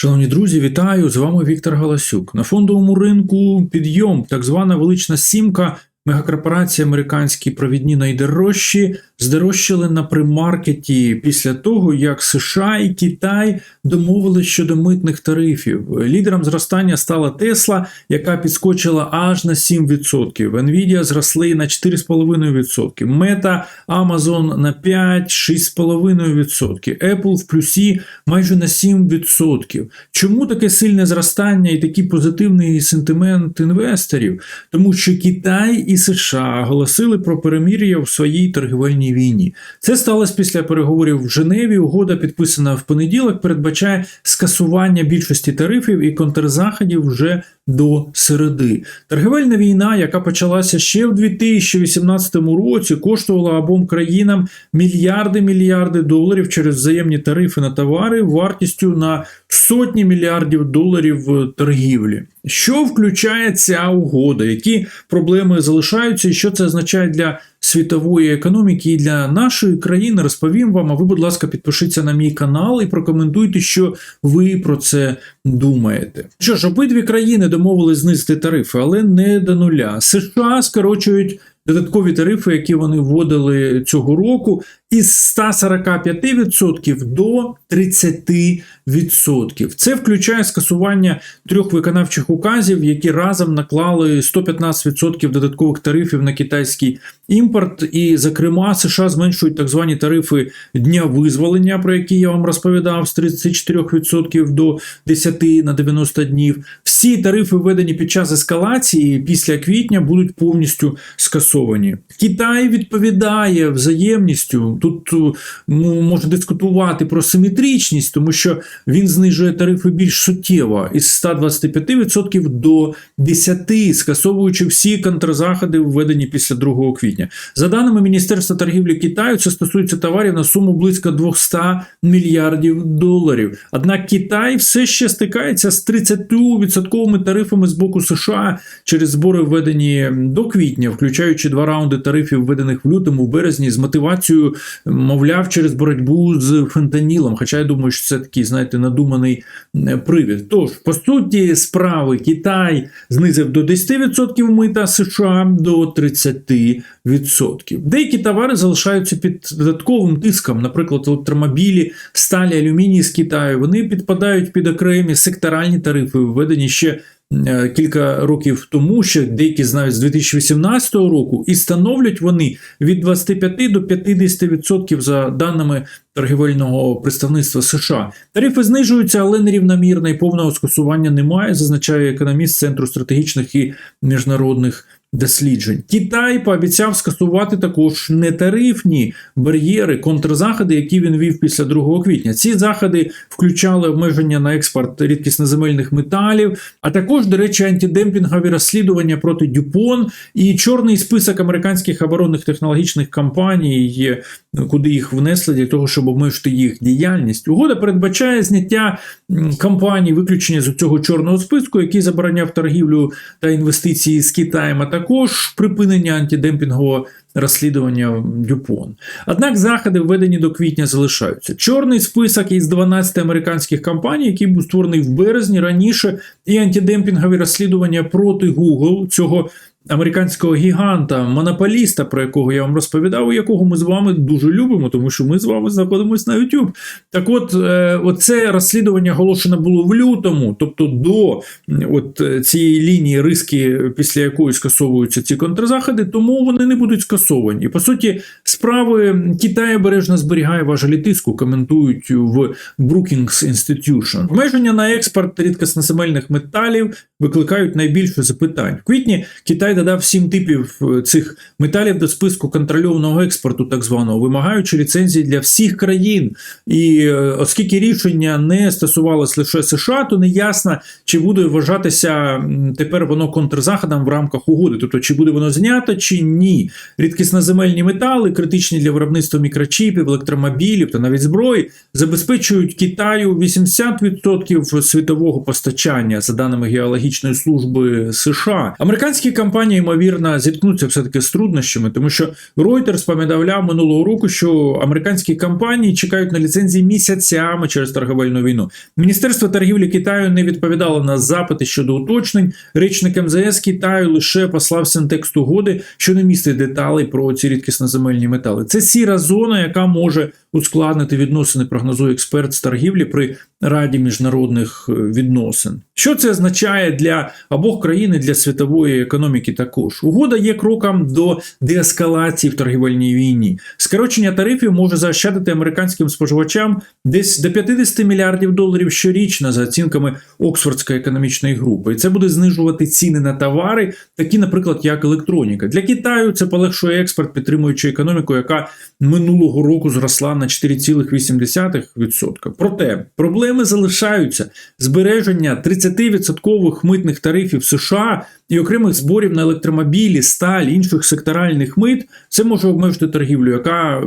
Шановні друзі, вітаю! З вами Віктор Галасюк. На фондовому ринку підйом, так звана велична сімка, мегакорпорації американські провідні найдорожчі, здорожчали на примаркеті після того, як США і Китай домовились щодо митних тарифів. Лідером зростання стала Тесла, яка підскочила аж на 7%. Nvidia зросли на 4,5%. Мета, Amazon на 5, 6,5%. Apple в плюсі майже на 7%. Чому таке сильне зростання і такий позитивний сентимент інвесторів? Тому що Китай і США оголосили про перемир'я в своїй торгівельній війні. Це сталося після переговорів в Женеві. Угода, підписана в понеділок, передбачає скасування більшості тарифів і контрзаходів вже до середи. Торгівельна війна, яка почалася ще в 2018 році, коштувала обом країнам мільярди мільярди доларів через взаємні тарифи на товари вартістю на сотні мільярдів доларів торгівлі. Що включає ця угода? Які проблеми залишаються, і що це означає для світової економіки і для нашої країни? Розповім вам. А ви, будь ласка, підпишіться на мій канал і прокоментуйте, що ви про це думаєте. Що ж, обидві країни домовились знизити тарифи, але не до нуля. США скорочують. Додаткові тарифи, які вони вводили цього року, із 145% до 30%. Це включає скасування трьох виконавчих указів, які разом наклали 115% додаткових тарифів на китайський імпорт. І, зокрема, США зменшують так звані тарифи дня визволення, про які я вам розповідав, з 34% до 10 на 90 днів. Всі тарифи, введені під час ескалації після квітня, будуть повністю скасовані. Китай відповідає взаємністю. Тут ну, можна дискутувати про симетричність, тому що він знижує тарифи більш суттєво із 125% до 10%, скасовуючи всі контрзаходи, введені після 2 квітня. За даними Міністерства торгівлі Китаю, це стосується товарів на суму близько 200 мільярдів доларів. Однак Китай все ще стикається з 30% тарифами з боку США через збори, введені до квітня, включаючи два раунди тарифів, введених в лютому, в березні, з мотивацією, мовляв, через боротьбу з фентанілом. Хоча я думаю, що це такий, знаєте, надуманий привід. Тож, по суті, справи Китай знизив до 10% мита США до 30%. Деякі товари залишаються під додатковим тиском, наприклад, електромобілі, сталі, алюміній з Китаю. Вони підпадають під окремі секторальні тарифи, введені ще. Кілька років тому, ще деякі знають з 2018 року, і становлять вони від 25 до 50% за даними торгівельного представництва США. Тарифи знижуються, але нерівномірно і повного скасування немає, зазначає економіст Центру стратегічних і міжнародних досліджень. Китай пообіцяв скасувати також нетарифні бар'єри, контрзаходи, які він вів після 2 квітня. Ці заходи включали обмеження на експорт рідкісноземельних металів, а також, до речі, антидемпінгові розслідування проти Дюпон і чорний список американських оборонних технологічних компаній, куди їх внесли для того, щоб обмежити їх діяльність. Угода передбачає зняття компаній, виключення з цього чорного списку, який забороняв торгівлю та інвестиції з Китаєм. а також припинення антидемпінгового розслідування Дюпон. Однак заходи, введені до квітня, залишаються. Чорний список із 12 американських компаній, який був створений в березні раніше, і антидемпінгові розслідування проти Google, цього американського гіганта, монополіста, про якого я вам розповідав, і якого ми з вами дуже любимо, тому що ми з вами знаходимося на YouTube. Так от, е, оце розслідування оголошено було в лютому, тобто до от цієї лінії риски, після якої скасовуються ці контрзаходи, тому вони не будуть скасовані. І по суті, справи Китай обережно зберігає важелі тиску, коментують в Brookings Institution. Обмеження на експорт рідкосноземельних металів викликають найбільше запитань. В квітні Китай додав сім типів цих металів до списку контрольованого експорту, так званого, вимагаючи ліцензії для всіх країн. І оскільки рішення не стосувалося лише США, то не ясно, чи буде вважатися тепер воно контрзаходом в рамках угоди, тобто чи буде воно знято, чи ні. Рідкісноземельні метали, критичні для виробництва мікрочіпів, електромобілів та навіть зброї, забезпечують Китаю 80% світового постачання, за даними геологічної служби США. Американські компанії ймовірно зіткнуться все таки з труднощами, тому що Reuters повідомляв минулого року, що американські компанії чекають на ліцензії місяцями через торговельну війну. Міністерство торгівлі Китаю не відповідало на запити щодо уточнень. Речник МЗС Китаю лише послав синтекст угоди, що не містить деталей про ці рідкісноземельні метали. Це сіра зона, яка може ускладнити відносини, прогнозує експерт з торгівлі при Раді міжнародних е, відносин. Що це означає для обох країн і для світової економіки? Також угода є кроком до деескалації в торгівельній війні. Скорочення тарифів може заощадити американським споживачам десь до 50 мільярдів доларів щорічно за оцінками Оксфордської економічної групи. І це буде знижувати ціни на товари, такі, наприклад, як електроніка. Для Китаю це полегшує експорт, підтримуючи економіку, яка минулого року зросла на 4,8%. Проте проблеми залишаються. Збереження 30% митних тарифів США і окремих зборів на електромобілі, сталь, інших секторальних мит це може обмежити торгівлю, яка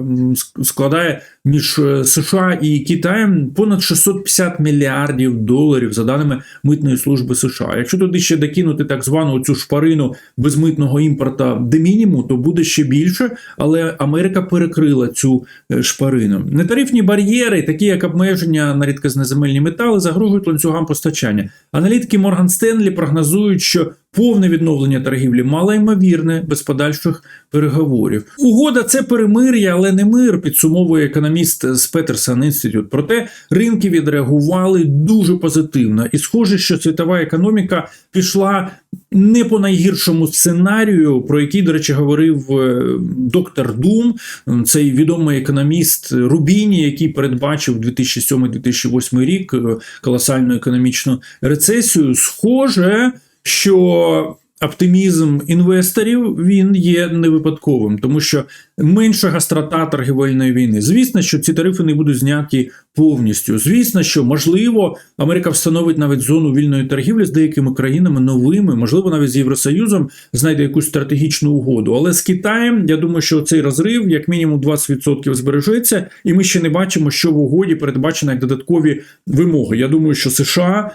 складає між е, США і Китаєм понад 650 мільярдів доларів за даними митної служби США. Якщо туди ще докинути так звану цю шпарину безмитного імпорта де мінімум, то буде ще більше, але Америка перекрила цю е, шпарину. Нетарифні бар'єри, такі як обмеження на рідкознеземельні метали, загрожують ланцюгам постачання. Аналітики Морган Стенлі прогнозують, що повне відновлення торгівлі малоймовірне без подальших переговорів. Угода це перемир'я, але не мир, підсумовує економіст з Peterson Institute. Проте ринки відреагували дуже позитивно, і схоже, що світова економіка пішла не по найгіршому сценарію, про який, до речі, говорив е, доктор Дум, цей відомий економіст Рубіні, який передбачив 2007-2008 рік е, колосальну економічну рецесію. Схоже, що оптимізм інвесторів він є не випадковим, тому що менша гастрота торгівельної війни. Звісно, що ці тарифи не будуть зняті повністю. Звісно, що можливо Америка встановить навіть зону вільної торгівлі з деякими країнами новими, можливо, навіть з Євросоюзом знайде якусь стратегічну угоду. Але з Китаєм я думаю, що цей розрив як мінімум 20% збережеться, і ми ще не бачимо, що в угоді передбачено як додаткові вимоги. Я думаю, що США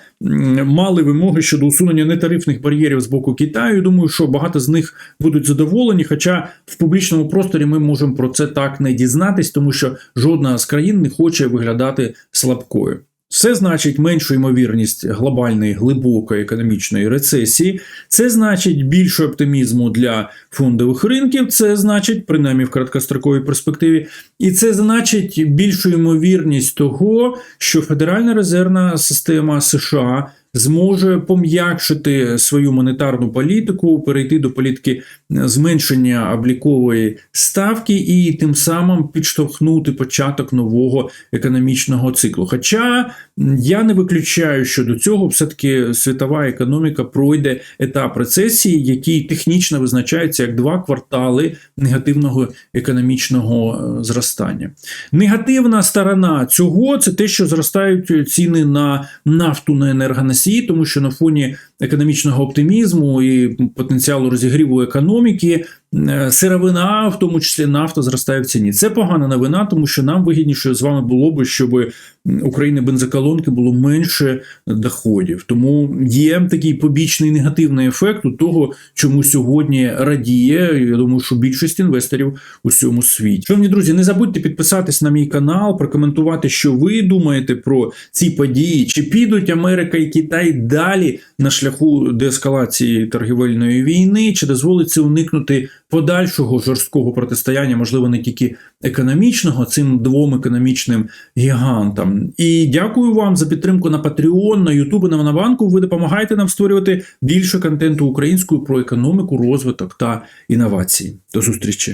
мали вимоги щодо усунення нетарифних бар'єрів з боку Китаю. Думаю, що багато з них будуть задоволені. Хоча в публічному просторі ми можемо про це так не дізнатись, тому що жодна з країн не хоче виглядати слабкою. Це значить меншу ймовірність глобальної глибокої економічної рецесії. Це значить більше оптимізму для фондових ринків. Це значить, принаймні в краткостроковій перспективі, і це значить більшу ймовірність того, що Федеральна резервна система США зможе пом'якшити свою монетарну політику, перейти до політики зменшення облікової ставки і тим самим підштовхнути початок нового економічного циклу. Хоча я не виключаю, що до цього все-таки світова економіка пройде етап рецесії, який технічно визначається як два квартали негативного економічного е, зростання. Негативна сторона цього це те, що зростають ціни на нафту на енергоносії, тому що на фоні економічного оптимізму і потенціалу розігріву економіки. Е, Сировина, в тому числі нафта, зростає в ціні. Це погана новина, тому що нам вигідніше з вами було би, щоб України бензоколонки було менше доходів. Тому є такий побічний негативний ефект у того, чому сьогодні радіє. Я думаю, що більшість інвесторів у всьому світі. Шановні друзі, не забудьте підписатись на мій канал, прокоментувати, що ви думаєте про ці події, чи підуть Америка і Китай далі на шляху деескалації торгівельної війни, чи дозволить це уникнути подальшого жорсткого протистояння, можливо, не тільки економічного, цим двом економічним гігантам. І дякую вам за підтримку на Patreon, на YouTube на Монобанку. Ви допомагаєте нам створювати більше контенту українською про економіку, розвиток та інновації. До зустрічі!